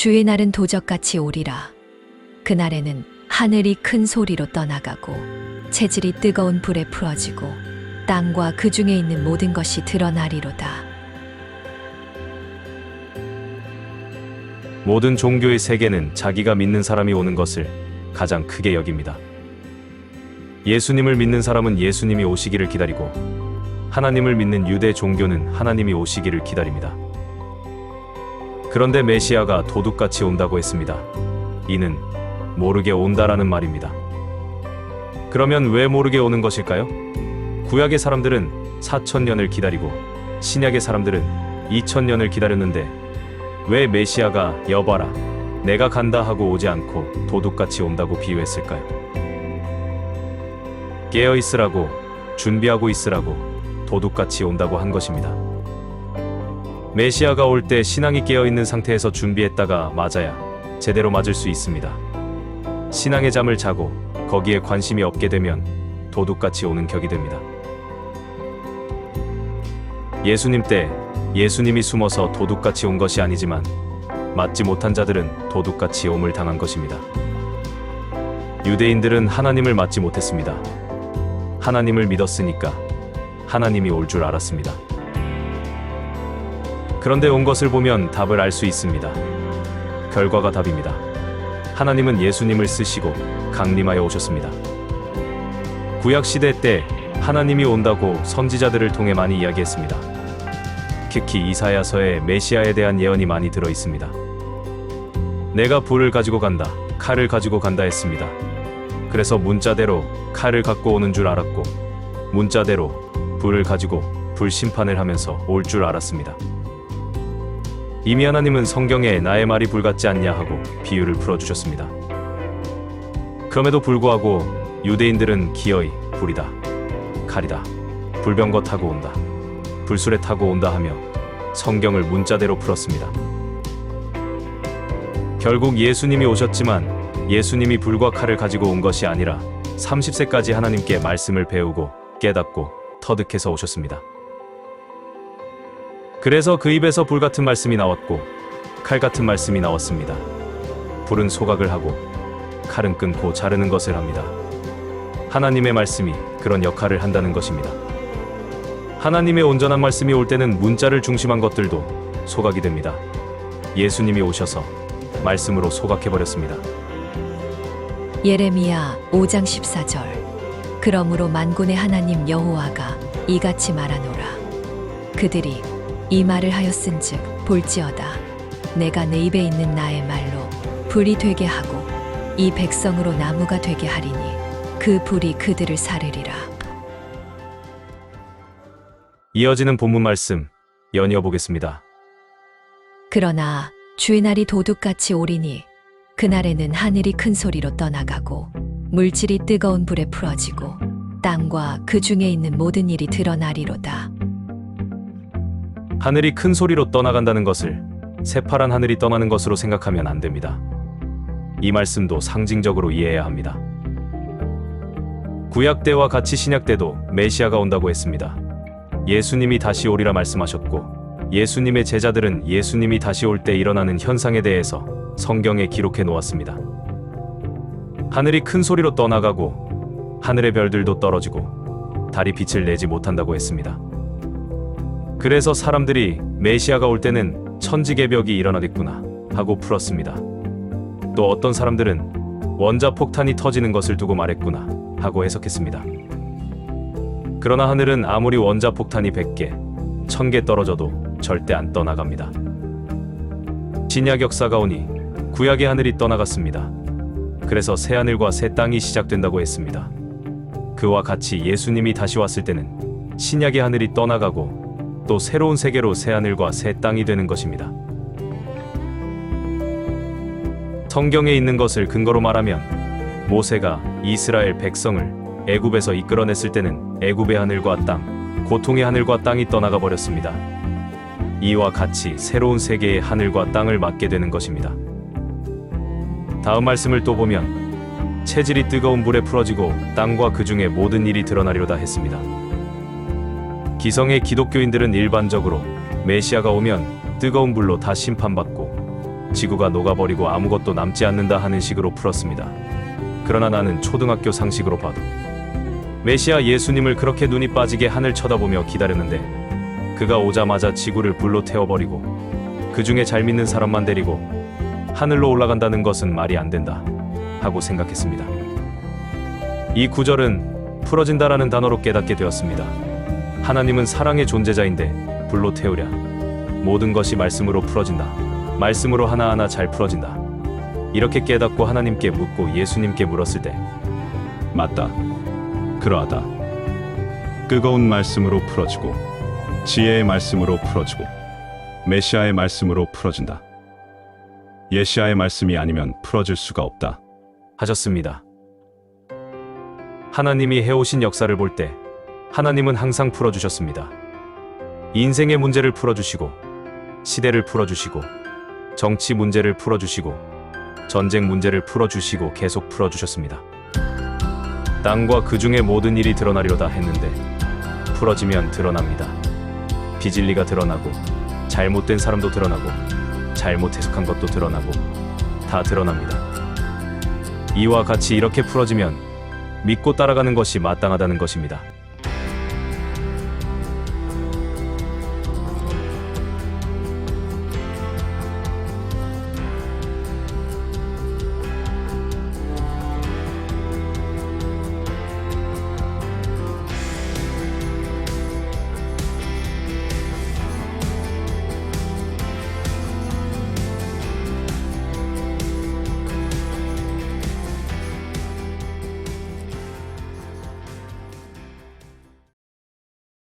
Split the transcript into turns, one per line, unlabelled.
주의 날은 도적같이 오리라. 그날에는 하늘이 큰 소리로 떠나가고 체질이 뜨거운 불에 풀어지고 땅과 그 중에 있는 모든 것이 드러나리로다.
모든 종교의 세계는 자기가 믿는 사람이 오는 것을 가장 크게 여깁니다. 예수님을 믿는 사람은 예수님이 오시기를 기다리고 하나님을 믿는 유대 종교는 하나님이 오시기를 기다립니다. 그런데 메시아가 도둑같이 온다고 했습니다. 이는 모르게 온다라는 말입니다. 그러면 왜 모르게 오는 것일까요? 구약의 사람들은 4천년을 기다리고 신약의 사람들은 2천년을 기다렸는데 왜 메시아가 여봐라 내가 간다 하고 오지 않고 도둑같이 온다고 비유했을까요? 깨어 있으라고 준비하고 있으라고 도둑같이 온다고 한 것입니다. 메시아가 올 때 신앙이 깨어 있는 상태에서 준비했다가 맞아야 제대로 맞을 수 있습니다. 신앙의 잠을 자고 거기에 관심이 없게 되면 도둑같이 오는 격이 됩니다. 예수님 때 예수님이 숨어서 도둑같이 온 것이 아니지만 맞지 못한 자들은 도둑같이 옴을 당한 것입니다. 유대인들은 하나님을 맞지 못했습니다. 하나님을 믿었으니까 하나님이 올 줄 알았습니다. 그런데 온 것을 보면 답을 알 수 있습니다. 결과가 답입니다. 하나님은 예수님을 쓰시고 강림하여 오셨습니다. 구약 시대 때 하나님이 온다고 선지자들을 통해 많이 이야기했습니다. 특히 이사야서에 메시아에 대한 예언이 많이 들어 있습니다. 내가 불을 가지고 간다, 칼을 가지고 간다 했습니다. 그래서 문자대로 칼을 갖고 오는 줄 알았고, 문자대로 불을 가지고 불 심판을 하면서 올 줄 알았습니다. 이미 하나님은 성경에 나의 말이 불 같지 않냐 하고 비유를 풀어주셨습니다. 그럼에도 불구하고 유대인들은 기어이 불이다, 칼이다, 불병거 타고 온다, 불수레 타고 온다 하며 성경을 문자대로 풀었습니다. 결국 예수님이 오셨지만 예수님이 불과 칼을 가지고 온 것이 아니라 30세까지 하나님께 말씀을 배우고 깨닫고 터득해서 오셨습니다. 그래서 그 입에서 불 같은 말씀이 나왔고 칼 같은 말씀이 나왔습니다. 불은 소각을 하고 칼은 끊고 자르는 것을 합니다. 하나님의 말씀이 그런 역할을 한다는 것입니다. 하나님의 온전한 말씀이 올 때는 문자를 중심한 것들도 소각이 됩니다. 예수님이 오셔서 말씀으로 소각해버렸습니다.
예레미야 5장 14절 그러므로 만군의 하나님 여호와가 이같이 말하노라 그들이 이 말을 하였은즉 볼지어다 내가 내 입에 있는 나의 말로 불이 되게 하고 이 백성으로 나무가 되게 하리니 그 불이 그들을 사르리라
이어지는 본문 말씀 연이어 보겠습니다.
그러나 주의 날이 도둑같이 오리니 그날에는 하늘이 큰 소리로 떠나가고 물질이 뜨거운 불에 풀어지고 땅과 그 중에 있는 모든 일이 드러나리로다.
하늘이 큰 소리로 떠나간다는 것을 새파란 하늘이 떠나는 것으로 생각하면 안 됩니다. 이 말씀도 상징적으로 이해해야 합니다. 구약 때와 같이 신약 때도 메시아가 온다고 했습니다. 예수님이 다시 오리라 말씀하셨고 예수님의 제자들은 예수님이 다시 올 때 일어나는 현상에 대해서 성경에 기록해 놓았습니다. 하늘이 큰 소리로 떠나가고 하늘의 별들도 떨어지고 달이 빛을 내지 못한다고 했습니다. 그래서 사람들이 메시아가 올 때는 천지개벽이 일어나겠구나 하고 풀었습니다. 또 어떤 사람들은 원자 폭탄이 터지는 것을 두고 말했구나 하고 해석했습니다. 그러나 하늘은 아무리 원자 폭탄이 100개, 1000개 떨어져도 절대 안 떠나갑니다. 신약 역사가 오니 구약의 하늘이 떠나갔습니다. 그래서 새 하늘과 새 땅이 시작된다고 했습니다. 그와 같이 예수님이 다시 왔을 때는 신약의 하늘이 떠나가고 또 새로운 세계로 새 하늘과 새 땅이 되는 것입니다. 성경에 있는 것을 근거로 말하면 모세가 이스라엘 백성을 애굽에서 이끌어냈을 때는 애굽의 하늘과 땅, 고통의 하늘과 땅이 떠나가 버렸습니다. 이와 같이 새로운 세계의 하늘과 땅을 맞게 되는 것입니다. 다음 말씀을 또 보면 체질이 뜨거운 불에 풀어지고 땅과 그 중에 모든 일이 드러나리로다 했습니다. 기성의 기독교인들은 일반적으로 메시아가 오면 뜨거운 불로 다 심판받고 지구가 녹아버리고 아무것도 남지 않는다 하는 식으로 풀었습니다. 그러나 나는 초등학교 상식으로 봐도 메시아 예수님을 그렇게 눈이 빠지게 하늘 쳐다보며 기다렸는데 그가 오자마자 지구를 불로 태워버리고 그 중에 잘 믿는 사람만 데리고 하늘로 올라간다는 것은 말이 안 된다 하고 생각했습니다. 이 구절은 풀어진다라는 단어로 깨닫게 되었습니다. 하나님은 사랑의 존재자인데 불로 태우랴. 모든 것이 말씀으로 풀어진다. 말씀으로 하나하나 잘 풀어진다. 이렇게 깨닫고 하나님께 묻고 예수님께 물었을 때
맞다. 그러하다. 뜨거운 말씀으로 풀어지고 지혜의 말씀으로 풀어지고 메시아의 말씀으로 풀어진다. 예시아의 말씀이 아니면 풀어질 수가 없다.
하셨습니다. 하나님이 해오신 역사를 볼때 하나님은 항상 풀어주셨습니다. 인생의 문제를 풀어주시고 시대를 풀어주시고 정치 문제를 풀어주시고 전쟁 문제를 풀어주시고 계속 풀어주셨습니다. 땅과 그 중의 모든 일이 드러나리로다 했는데 풀어지면 드러납니다. 비진리가 드러나고 잘못된 사람도 드러나고 잘못 해석한 것도 드러나고 다 드러납니다. 이와 같이 이렇게 풀어지면 믿고 따라가는 것이 마땅하다는 것입니다.